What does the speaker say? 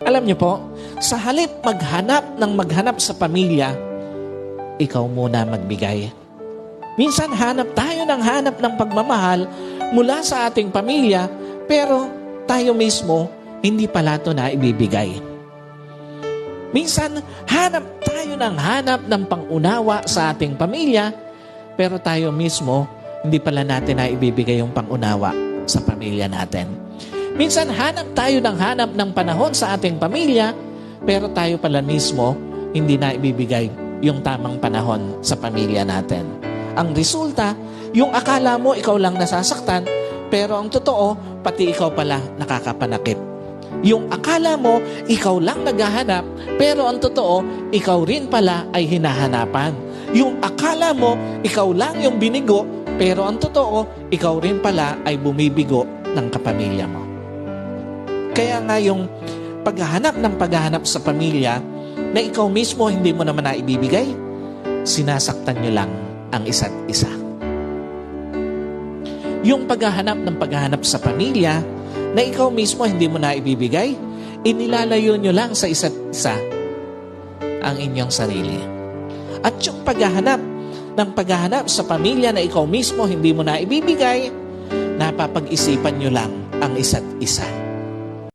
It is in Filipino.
Alam niyo po, sa halip maghanap ng maghanap sa pamilya, ikaw muna magbigay. Minsan hanap tayo ng hanap ng pagmamahal mula sa ating pamilya, pero tayo mismo hindi pala ito na ibibigay. Minsan, hanap tayo ng hanap ng pangunawa sa ating pamilya, pero tayo mismo hindi pala natin na ibibigay yung pangunawa sa pamilya natin. Minsan hanap tayo ng hanap ng panahon sa ating pamilya, pero tayo pala mismo hindi na ibibigay yung tamang panahon sa pamilya natin. Ang resulta, yung akala mo ikaw lang nasasaktan, pero ang totoo, pati ikaw pala nakakapanakit. Yung akala mo, ikaw lang naghahanap, pero ang totoo, ikaw rin pala ay hinahanapan. Yung akala mo, ikaw lang yung binigo, pero ang totoo, ikaw rin pala ay bumibigo ng kapamilya mo. Kaya nga yung paghahanap ng paghahanap sa pamilya na ikaw mismo hindi mo naman naibibigay, sinasaktan nyo lang ang isa't isa. Yung paghahanap ng paghahanap sa pamilya na ikaw mismo hindi mo naibibigay, inilalayo nyo lang sa isa't isa ang inyong sarili. At yung paghahanap ng paghahanap sa pamilya na ikaw mismo hindi mo naibibigay, napapag-isipan nyo lang ang isa't isa.